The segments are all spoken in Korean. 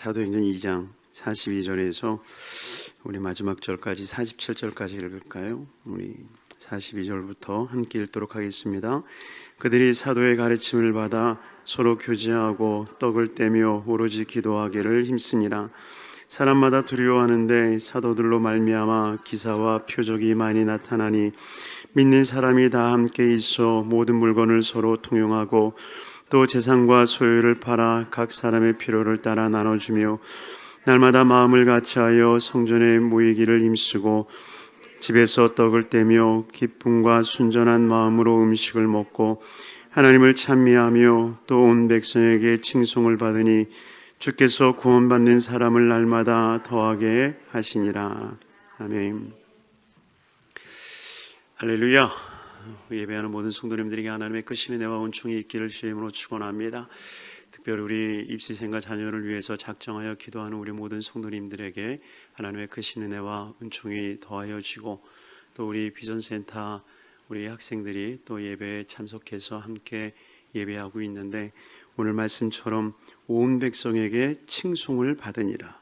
사도행전 2장 42절에서 우리 마지막 절까지 47절까지 읽을까요? 우리 42절부터 함께 읽도록 하겠습니다. 그들이 사도의 가르침을 받아 서로 교제하고 떡을 떼며 오로지 기도하기를 힘쓰니라. 사람마다 두려워하는데 사도들로 말미암아 기사와 표적이 많이 나타나니 믿는 사람이 다 함께 있어 모든 물건을 서로 통용하고 또 재산과 소유를 팔아 각 사람의 필요를 따라 나눠주며 날마다 마음을 같이하여 성전에 모이기를 힘쓰고 집에서 떡을 떼며 기쁨과 순전한 마음으로 음식을 먹고 하나님을 찬미하며 또 온 백성에게 칭송을 받으니 주께서 구원받는 사람을 날마다 더하게 하시니라. 아멘. 할렐루야. 예배하는 모든 성도님들에게 하나님의 끝인 은혜와 은총이 있기를 주의 이름으로 축원합니다. 특별히 우리 입시생과 자녀를 위해서 작정하여 기도하는 우리 모든 성도님들에게 하나님의 크신 은혜와 은총이 더하여 지고 또 우리 비전센터 우리 학생들이 또 예배에 참석해서 함께 예배하고 있는데 오늘 말씀처럼 온 백성에게 칭송을 받으니라.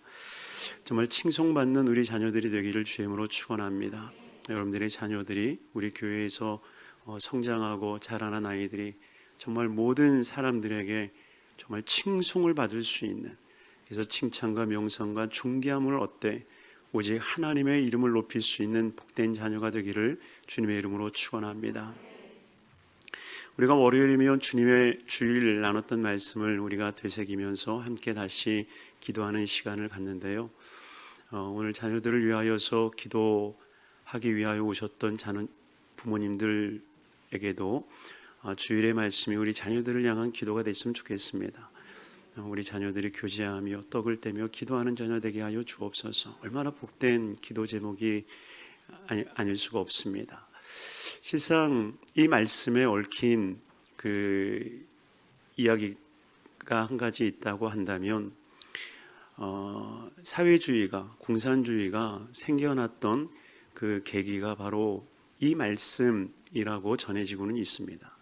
정말 칭송받는 우리 자녀들이 되기를 주임으로 축원합니다. 여러분들의 자녀들이 우리 교회에서 어, 성장하고 자라난 아이들이 정말 모든 사람들에게 정말 칭송을 받을 수 있는 그래서 칭찬과 명성과 존귀함을 얻되 오직 하나님의 이름을 높일 수 있는 복된 자녀가 되기를 주님의 이름으로 축원합니다. 우리가 월요일이면 주님의 주일 나눴던 말씀을 우리가 되새기면서 함께 다시 기도하는 시간을 갖는데요. 어, 오늘 자녀들을 위하여서 기도 하기 위하여 오셨던 자녀 부모님들에게도 어, 주일의 말씀이 우리 자녀들을 향한 기도가 됐으면 좋겠습니다. 어, 우리 자녀들이 교제하며 떡을 떼며 기도하는 자녀 되게 하여 주옵소서. 얼마나 복된 기도 제목이 아니, 아닐 수가 없습니다. 실상 이 말씀에 얽힌 그 이야기가 한 가지 있다고 한다면 어, 사회주의가 공산주의가 생겨났던 그 계기가 바로 이 말씀이라고 전해지고는 있습니다.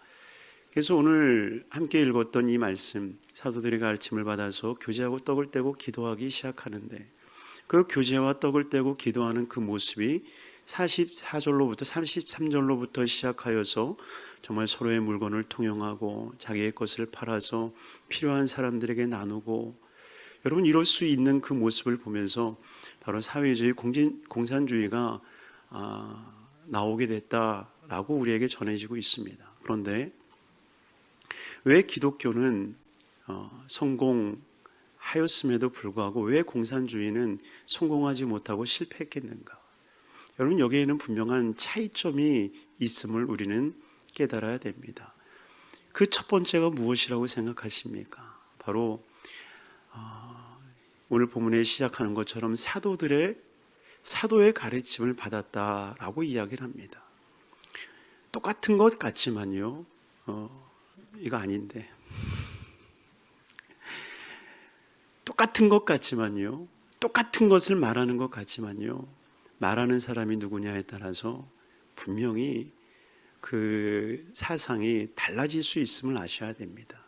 그래서 오늘 함께 읽었던 이 말씀 사도들의 가르침을 받아서 교제하고 떡을 떼고 기도하기 시작하는데 그 교제와 떡을 떼고 기도하는 그 모습이 44절로부터 33절로부터 시작하여서 정말 서로의 물건을 통용하고 자기의 것을 팔아서 필요한 사람들에게 나누고 여러분 이럴 수 있는 그 모습을 보면서 바로 사회주의 공진, 공산주의가 아, 나오게 됐다라고 우리에게 전해지고 있습니다. 그런데 왜 기독교는 어, 성공하였음에도 불구하고 왜 공산주의는 성공하지 못하고 실패했겠는가? 여러분 여기에는 분명한 차이점이 있음을 우리는 깨달아야 됩니다. 그 첫 번째가 무엇이라고 생각하십니까? 바로 어, 오늘 본문에 시작하는 것처럼 사도들의 사도의 가르침을 받았다라고 이야기를 합니다. 똑같은 것 같지만요, 어, 이거 아닌데. 똑같은 것 같지만요, 똑같은 것을 말하는 것 같지만요, 말하는 사람이 누구냐에 따라서 분명히 그 사상이 달라질 수 있음을 아셔야 됩니다.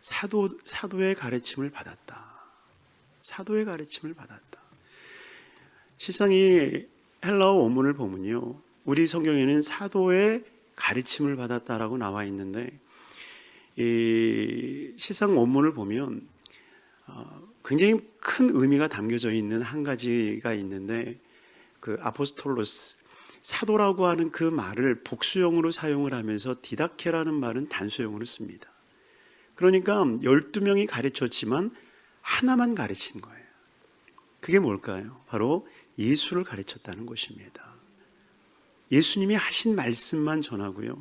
사도, 사도의 가르침을 받았다. 사도의 가르침을 받았다. 실상 이 헬라어 원문을 보면요. 우리 성경에는 사도의 가르침을 받았다라고 나와 있는데 이 실상 원문을 보면 어, 굉장히 큰 의미가 담겨져 있는 한 가지가 있는데 그 아포스톨로스 사도라고 하는 그 말을 복수형으로 사용을 하면서 디다케라는 말은 단수형으로 씁니다. 그러니까 12명이 가르쳤지만 하나만 가르친 거예요. 그게 뭘까요? 바로 예수를 가르쳤다는 것입니다. 예수님이 하신 말씀만 전하고요.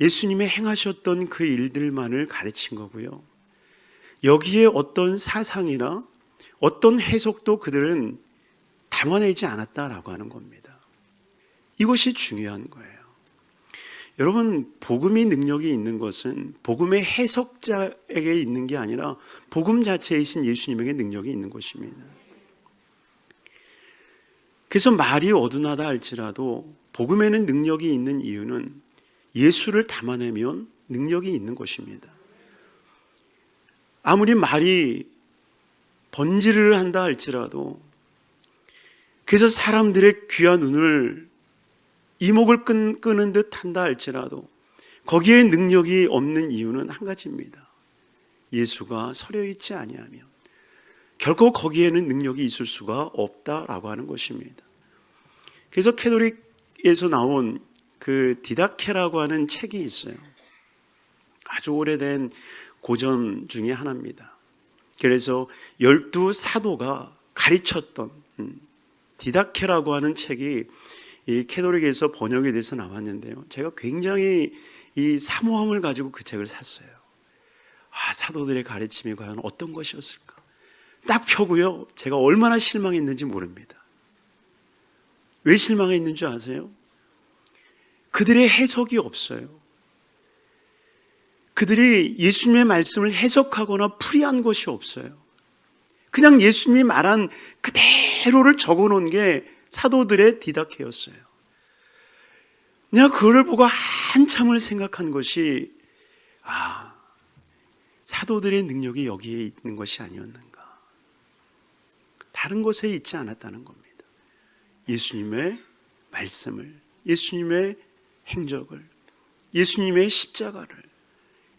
예수님이 행하셨던 그 일들만을 가르친 거고요. 여기에 어떤 사상이나 어떤 해석도 그들은 담아내지 않았다라고 하는 겁니다. 이것이 중요한 거예요. 여러분, 복음이 능력이 있는 것은 복음의 해석자에게 있는 게 아니라 복음 자체이신 예수님에게 능력이 있는 것입니다. 그래서 말이 어두나다 할지라도 복음에는 능력이 있는 이유는 예수를 담아내면 능력이 있는 것입니다. 아무리 말이 번지르르 한다 할지라도 그래서 사람들의 귀한 눈을 이목을 끈, 끄는 듯 한다 할지라도 거기에 능력이 없는 이유는 한 가지입니다. 예수가 서려 있지 아니하면 결코 거기에는 능력이 있을 수가 없다라고 하는 것입니다. 그래서 캐톨릭에서 나온 그 디다케라고 하는 책이 있어요. 아주 오래된 고전 중에 하나입니다. 그래서 열두 사도가 가르쳤던 음, 디다케라고 하는 책이 이 캐톨릭에서 번역이 돼서 나왔는데요. 제가 굉장히 이 사모함을 가지고 그 책을 샀어요. 아, 사도들의 가르침이 과연 어떤 것이었을까? 딱 펴고요. 제가 얼마나 실망했는지 모릅니다. 왜 실망했는 줄 아세요? 그들의 해석이 없어요. 그들이 예수님의 말씀을 해석하거나 풀이한 것이 없어요. 그냥 예수님이 말한 그대로를 적어 놓은 게 사도들의 디다케였어요. 내가 그거를 보고 한참을 생각한 것이 아, 사도들의 능력이 여기에 있는 것이 아니었는가. 다른 곳에 있지 않았다는 겁니다. 예수님의 말씀을, 예수님의 행적을, 예수님의 십자가를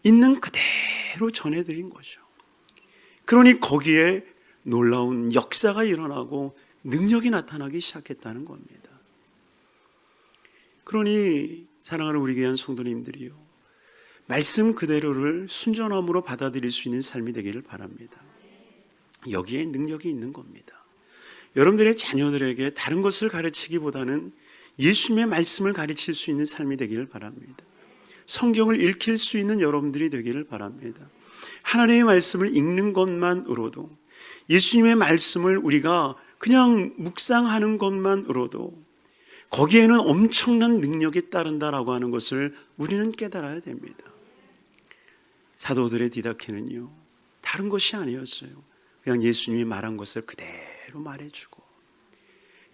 있는 그대로 전해드린 거죠. 그러니 거기에 놀라운 역사가 일어나고 능력이 나타나기 시작했다는 겁니다. 그러니 사랑하는 우리 귀한 성도님들이요. 말씀 그대로를 순전함으로 받아들일 수 있는 삶이 되기를 바랍니다. 여기에 능력이 있는 겁니다. 여러분들의 자녀들에게 다른 것을 가르치기보다는 예수님의 말씀을 가르칠 수 있는 삶이 되기를 바랍니다. 성경을 읽힐 수 있는 여러분들이 되기를 바랍니다. 하나님의 말씀을 읽는 것만으로도 예수님의 말씀을 우리가 그냥 묵상하는 것만으로도 거기에는 엄청난 능력이 따른다라고 하는 것을 우리는 깨달아야 됩니다. 사도들의 디다케는요, 다른 것이 아니었어요. 그냥 예수님이 말한 것을 그대로 말해주고,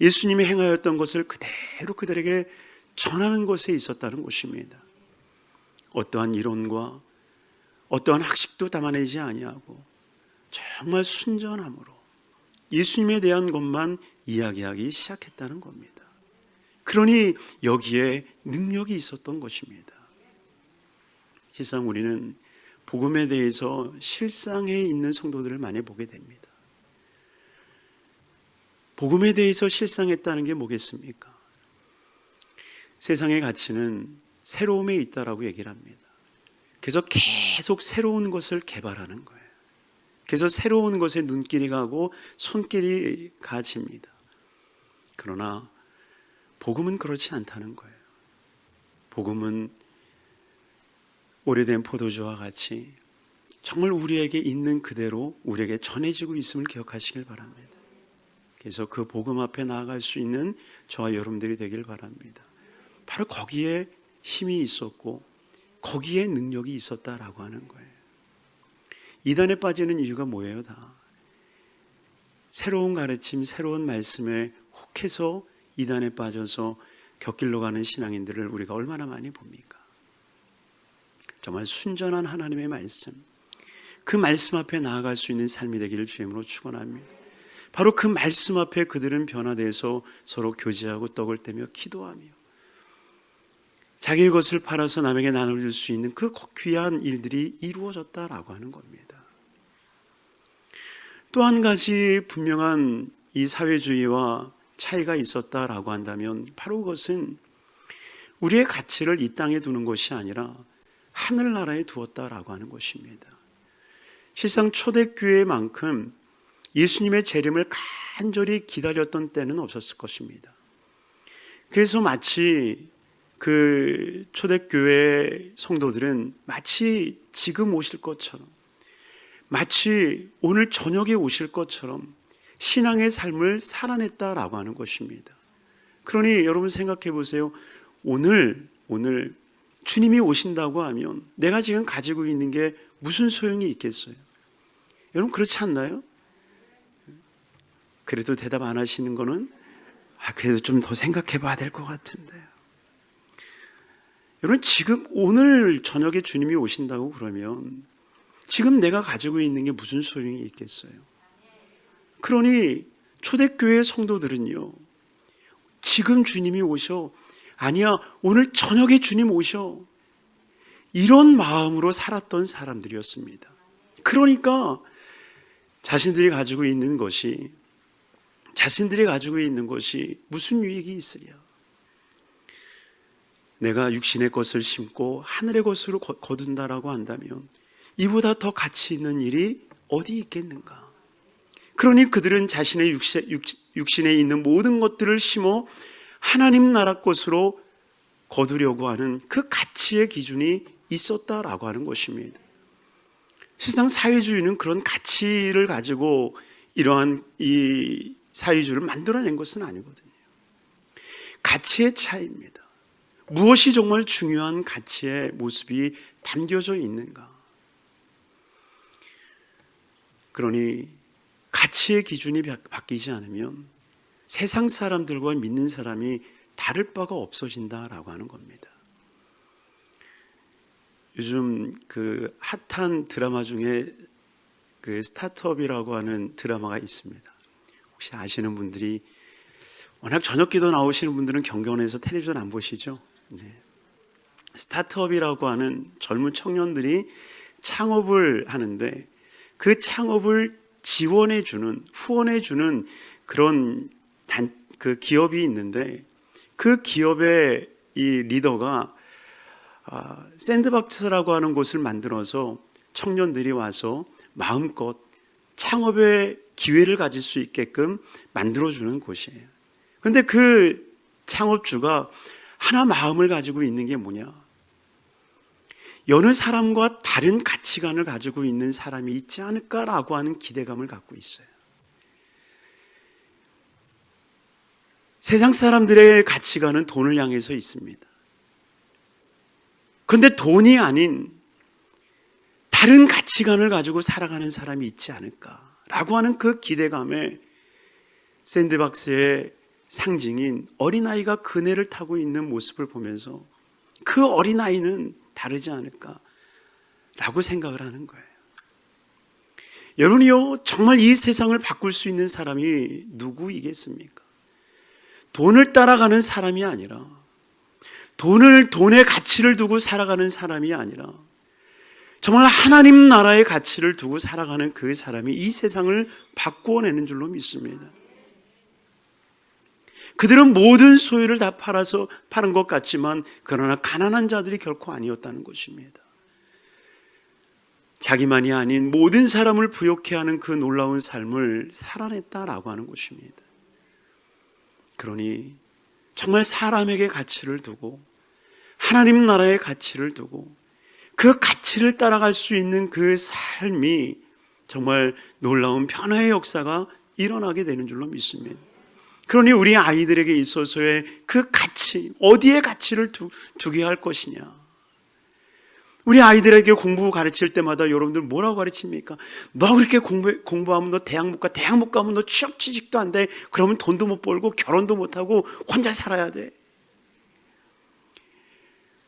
예수님이 행하였던 것을 그대로 그들에게 전하는 것에 있었다는 것입니다. 어떠한 이론과 어떠한 학식도 담아내지 아니하고 정말 순전함으로 예수님에 대한 것만 이야기하기 시작했다는 겁니다. 그러니 여기에 능력이 있었던 것입니다. 실상 우리는 복음에 대해서 실상에 있는 성도들을 많이 보게 됩니다. 복음에 대해서 실상했다는 게 뭐겠습니까? 세상의 가치는 새로움에 있다라고 얘기를 합니다. 그래서 계속 새로운 것을 개발하는 거예요. 그래서 새로운 것에 눈길이 가고 손길이 가집니다. 그러나 복음은 그렇지 않다는 거예요. 복음은 오래된 포도주와 같이 정말 우리에게 있는 그대로 우리에게 전해지고 있음을 기억하시길 바랍니다. 그래서 그 복음 앞에 나아갈 수 있는 저와 여러분들이 되길 바랍니다. 바로 거기에 힘이 있었고 거기에 능력이 있었다라고 하는 거예요. 이단에 빠지는 이유가 뭐예요, 다? 새로운 가르침, 새로운 말씀에 혹해서 이단에 빠져서 곁길로 가는 신앙인들을 우리가 얼마나 많이 봅니까? 정말 순전한 하나님의 말씀, 그 말씀 앞에 나아갈 수 있는 삶이 되기를 주임으로 축원합니다. 바로 그 말씀 앞에 그들은 변화돼서 서로 교제하고 떡을 떼며 기도하며 자기의 것을 팔아서 남에게 나눠줄 수 있는 그 귀한 일들이 이루어졌다라고 하는 겁니다. 또 한 가지 분명한 이 사회주의와 차이가 있었다라고 한다면 바로 그것은 우리의 가치를 이 땅에 두는 것이 아니라 하늘나라에 두었다라고 하는 것입니다. 실상 초대교회만큼 예수님의 재림을 간절히 기다렸던 때는 없었을 것입니다. 그래서 마치 그 초대교회 성도들은 마치 지금 오실 것처럼 마치 오늘 저녁에 오실 것처럼 신앙의 삶을 살아냈다라고 하는 것입니다. 그러니 여러분 생각해 보세요. 오늘 오늘 주님이 오신다고 하면 내가 지금 가지고 있는 게 무슨 소용이 있겠어요? 여러분 그렇지 않나요? 그래도 대답 안 하시는 거는 아, 그래도 좀 더 생각해 봐야 될 것 같은데요. 여러분 지금 오늘 저녁에 주님이 오신다고 그러면 지금 내가 가지고 있는 게 무슨 소용이 있겠어요? 그러니 초대교회 성도들은요. 지금 주님이 오셔. 아니야, 오늘 저녁에 주님 오셔. 이런 마음으로 살았던 사람들이었습니다. 그러니까 자신들이 가지고 있는 것이 자신들이 가지고 있는 것이 무슨 유익이 있으랴? 내가 육신의 것을 심고 하늘의 것으로 거- 거둔다라고 한다면 이보다 더 가치 있는 일이 어디 있겠는가? 그러니 그들은 자신의 육신, 육신에 있는 모든 것들을 심어 하나님 나라 것으로 거두려고 하는 그 가치의 기준이 있었다라고 하는 것입니다. 세상 사회주의는 그런 가치를 가지고 이러한 이 사회주의를 만들어낸 것은 아니거든요. 가치의 차이입니다. 무엇이 정말 중요한 가치의 모습이 담겨져 있는가? 그러니 가치의 기준이 바- 바뀌지 않으면 세상 사람들과 믿는 사람이 다를 바가 없어진다라고 하는 겁니다. 요즘 그 핫한 드라마 중에 그 스타트업이라고 하는 드라마가 있습니다. 혹시 아시는 분들이 워낙 저녁기도 나오시는 분들은 경건에서 텔레비전 안 보시죠? 네. 스타트업이라고 하는 젊은 청년들이 창업을 하는데 그 창업을 지원해 주는 후원해 주는 그런 단, 그 기업이 있는데 그 기업의 이 리더가 아, 샌드박스라고 하는 곳을 만들어서 청년들이 와서 마음껏 창업의 기회를 가질 수 있게끔 만들어주는 곳이에요. 근데 그 창업주가 하나 마음을 가지고 있는 게 뭐냐? 여느 사람과 다른 가치관을 가지고 있는 사람이 있지 않을까라고 하는 기대감을 갖고 있어요. 세상 사람들의 가치관은 돈을 향해서 있습니다. 그런데 돈이 아닌 다른 가치관을 가지고 살아가는 사람이 있지 않을까라고 하는 그 기대감에 샌드박스의 상징인 어린아이가 그네를 타고 있는 모습을 보면서 그 어린아이는 다르지 않을까라고 생각을 하는 거예요. 여러분이요, 정말 이 세상을 바꿀 수 있는 사람이 누구이겠습니까? 돈을 따라가는 사람이 아니라 돈을 돈의 가치를 두고 살아가는 사람이 아니라 정말 하나님 나라의 가치를 두고 살아가는 그 사람이 이 세상을 바꾸어내는 줄로 믿습니다. 그들은 모든 소유를 다 팔아서 파는 것 같지만 그러나 가난한 자들이 결코 아니었다는 것입니다. 자기만이 아닌 모든 사람을 부욕해 하는 그 놀라운 삶을 살아냈다라고 하는 것입니다. 그러니 정말 사람에게 가치를 두고 하나님 나라의 가치를 두고 그 가치를 따라갈 수 있는 그 삶이 정말 놀라운 변화의 역사가 일어나게 되는 줄로 믿습니다. 그러니 우리 아이들에게 있어서의 그 가치, 어디에 가치를 두, 두게 할 것이냐. 우리 아이들에게 공부 가르칠 때마다 여러분들 뭐라고 가르칩니까? 너 그렇게 공부, 공부하면 너 대학 못 가, 대학 못 가면 너 취업 취직도 안 돼. 그러면 돈도 못 벌고 결혼도 못 하고 혼자 살아야 돼.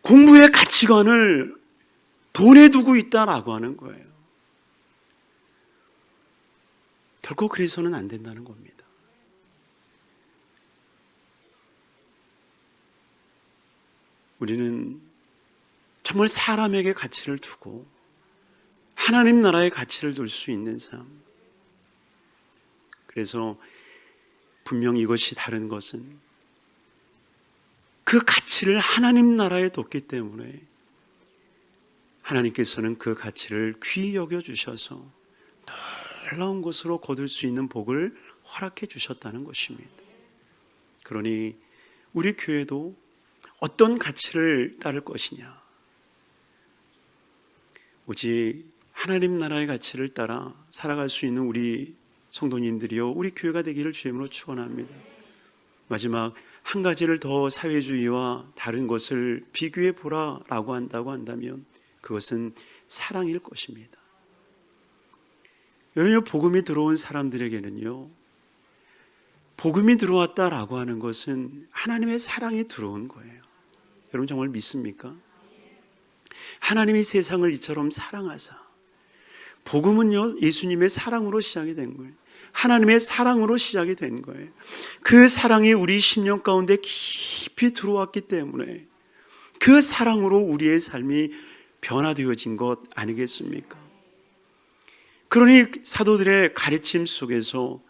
공부의 가치관을 돈에 두고 있다라고 하는 거예요. 결코 그래서는 안 된다는 겁니다. 우리는 정말 사람에게 가치를 두고 하나님 나라의 가치를 둘 수 있는 삶. 그래서 분명 이것이 다른 것은 그 가치를 하나님 나라에 뒀기 때문에 하나님께서는 그 가치를 귀히 여겨 주셔서 놀라운 것으로 거둘 수 있는 복을 허락해 주셨다는 것입니다. 그러니 우리 교회도 어떤 가치를 따를 것이냐? 오직 하나님 나라의 가치를 따라 살아갈 수 있는 우리 성도님들이요, 우리 교회가 되기를 주임으로 축원합니다. 마지막 한 가지를 더 사회주의와 다른 것을 비교해 보라라고 한다고 한다면 그것은 사랑일 것입니다. 여러분, 복음이 들어온 사람들에게는요, 복음이 들어왔다라고 하는 것은 하나님의 사랑이 들어온 거예요. 여러분 정말 믿습니까? 하나님이 세상을 이처럼 사랑하사 복음은요 예수님의 사랑으로 시작이 된 거예요. 하나님의 사랑으로 시작이 된 거예요. 그 사랑이 우리 심령 가운데 깊이 들어왔기 때문에 그 사랑으로 우리의 삶이 변화되어진 것 아니겠습니까? 그러니 사도들의 가르침 속에서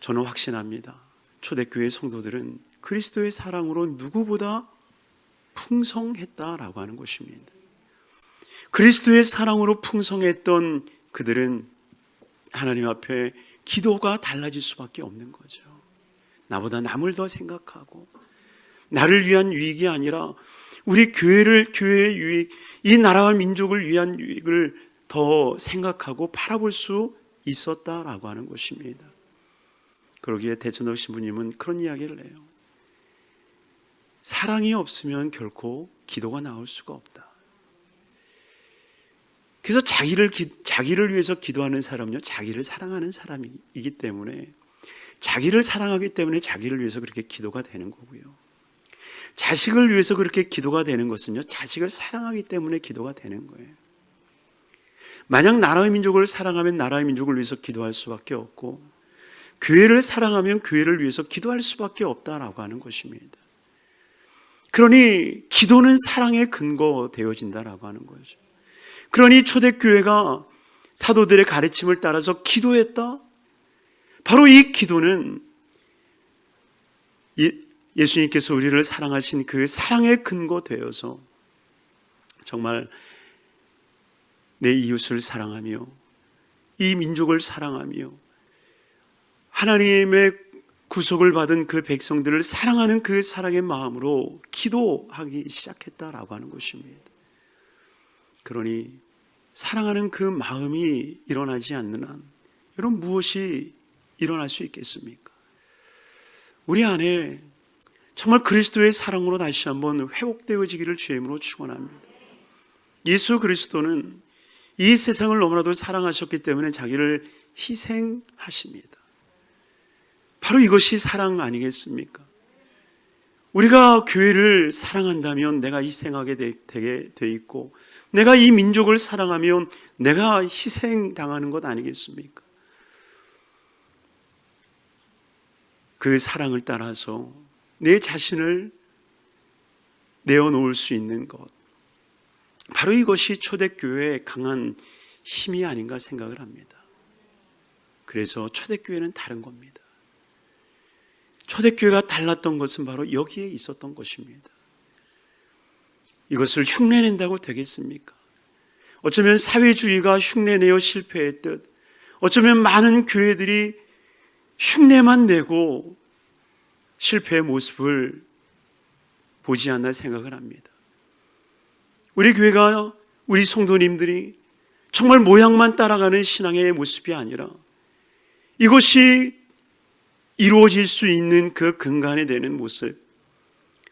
저는 확신합니다. 초대교회 성도들은 그리스도의 사랑으로 누구보다 풍성했다라고 하는 것입니다. 그리스도의 사랑으로 풍성했던 그들은 하나님 앞에 기도가 달라질 수밖에 없는 거죠. 나보다 남을 더 생각하고 나를 위한 유익이 아니라 우리 교회를 교회의 유익, 이 나라와 민족을 위한 유익을 더 생각하고 바라볼 수 있었다라고 하는 것입니다. 그러기에 대전덕 신부님은 그런 이야기를 해요. 사랑이 없으면 결코 기도가 나올 수가 없다. 그래서 자기를 기, 자기를 위해서 기도하는 사람은요, 자기를 사랑하는 사람이기 때문에 자기를 사랑하기 때문에 자기를 위해서 그렇게 기도가 되는 거고요. 자식을 위해서 그렇게 기도가 되는 것은요, 자식을 사랑하기 때문에 기도가 되는 거예요. 만약 나라의 민족을 사랑하면 나라의 민족을 위해서 기도할 수밖에 없고, 교회를 사랑하면 교회를 위해서 기도할 수밖에 없다라고 하는 것입니다. 그러니 기도는 사랑의 근거 되어진다라고 하는 거죠. 그러니 초대교회가 사도들의 가르침을 따라서 기도했다. 바로 이 기도는 예수님께서 우리를 사랑하신 그 사랑의 근거 되어서 정말 내 이웃을 사랑하며 이 민족을 사랑하며 하나님의 구속을 받은 그 백성들을 사랑하는 그 사랑의 마음으로 기도하기 시작했다라고 하는 것입니다. 그러니 사랑하는 그 마음이 일어나지 않는 한 여러분 무엇이 일어날 수 있겠습니까? 우리 안에 정말 그리스도의 사랑으로 다시 한번 회복되어지기를 주임으로 축원합니다. 예수 그리스도는 이 세상을 너무나도 사랑하셨기 때문에 자기를 희생하십니다. 바로 이것이 사랑 아니겠습니까? 우리가 교회를 사랑한다면 내가 희생하게 되게 돼 있고 내가 이 민족을 사랑하면 내가 희생당하는 것 아니겠습니까? 그 사랑을 따라서 내 자신을 내어놓을 수 있는 것. 바로 이것이 초대교회의 강한 힘이 아닌가 생각을 합니다. 그래서 초대교회는 다른 겁니다. 초대교회가 달랐던 것은 바로 여기에 있었던 것입니다. 이것을 흉내낸다고 되겠습니까? 어쩌면 사회주의가 흉내내어 실패했듯 어쩌면 많은 교회들이 흉내만 내고 실패의 모습을 보지 않나 생각을 합니다. 우리 교회가 우리 성도님들이 정말 모양만 따라가는 신앙의 모습이 아니라 이것이 이루어질 수 있는 그 근간이 되는 모습.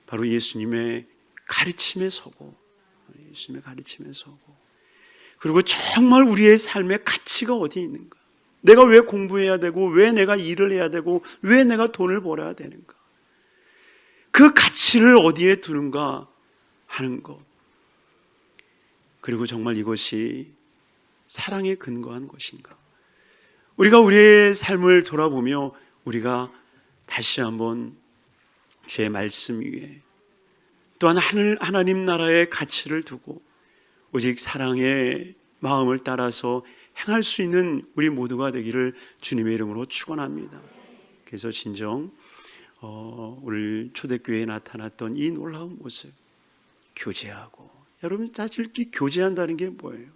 바로 예수님의 가르침에 서고 예수님의 가르침에 서고. 그리고 정말 우리의 삶의 가치가 어디 있는가? 내가 왜 공부해야 되고 왜 내가 일을 해야 되고 왜 내가 돈을 벌어야 되는가? 그 가치를 어디에 두는가 하는 것. 그리고 정말 이것이 사랑에 근거한 것인가? 우리가 우리의 삶을 돌아보며 우리가 다시 한번 주의 말씀 위에 또한 하늘, 하나님 나라의 가치를 두고 오직 사랑의 마음을 따라서 행할 수 있는 우리 모두가 되기를 주님의 이름으로 축원합니다. 그래서 진정 어, 오늘 초대교회에 나타났던 이 놀라운 모습 교제하고 여러분 사실 이 교제한다는 게 뭐예요?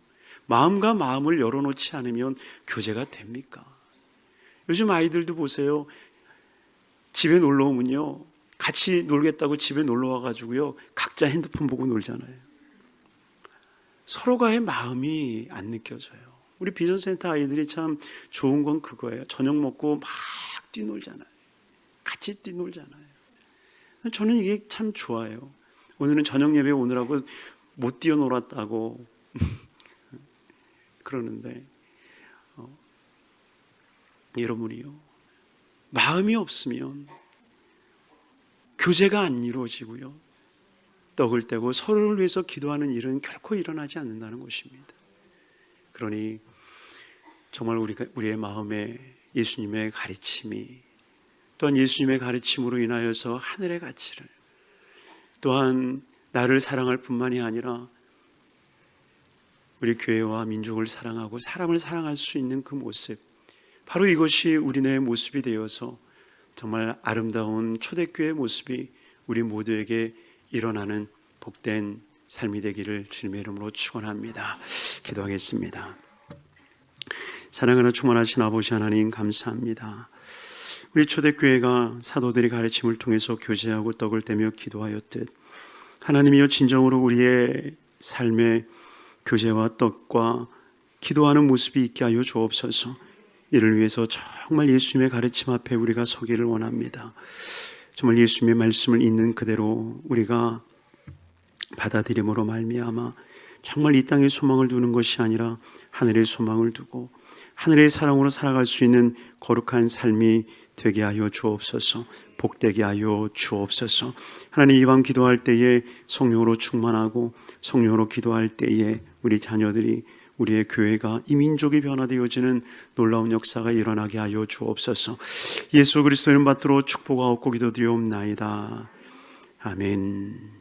마음과 마음을 열어놓지 않으면 교제가 됩니까? 요즘 아이들도 보세요. 집에 놀러 오면요. 같이 놀겠다고 집에 놀러 와가지고요. 각자 핸드폰 보고 놀잖아요. 서로가의 마음이 안 느껴져요. 우리 비전센터 아이들이 참 좋은 건 그거예요. 저녁 먹고 막 뛰놀잖아요. 같이 뛰놀잖아요. 저는 이게 참 좋아요. 오늘은 저녁 예배 오느라고 못 뛰어놀았다고 그러는데 어, 여러분이요 마음이 없으면 교제가 안 이루어지고요 떡을 떼고 서로를 위해서 기도하는 일은 결코 일어나지 않는다는 것입니다. 그러니 정말 우리가 우리의 마음에 예수님의 가르침이 또한 예수님의 가르침으로 인하여서 하늘의 가치를 또한 나를 사랑할 뿐만이 아니라 우리 교회와 민족을 사랑하고 사람을 사랑할 수 있는 그 모습 바로 이것이 우리네 모습이 되어서 정말 아름다운 초대교회 모습이 우리 모두에게 일어나는 복된 삶이 되기를 주님의 이름으로 축원합니다. 기도하겠습니다. 사랑하는 충만하신 아버지 하나님 감사합니다. 우리 초대교회가 사도들의 가르침을 통해서 교제하고 떡을 떼며 기도하였듯 하나님이여 진정으로 우리의 삶의 교제와 떡과 기도하는 모습이 있게 하여 주옵소서. 이를 위해서 정말 예수님의 가르침 앞에 우리가 서기를 원합니다. 정말 예수님의 말씀을 있는 그대로 우리가 받아들임으로 말미암아 정말 이 땅에 소망을 두는 것이 아니라 하늘의 소망을 두고 하늘의 사랑으로 살아갈 수 있는 거룩한 삶이 되게 하여 주옵소서. 복되게 하여 주옵소서. 하나님 이방 기도할 때에 성령으로 충만하고 성령으로 기도할 때에 우리 자녀들이 우리의 교회가 이 민족이 변화되어지는 놀라운 역사가 일어나게 하여 주옵소서. 예수 그리스도의 받들어 축복하옵고 기도드리옵나이다. 아멘.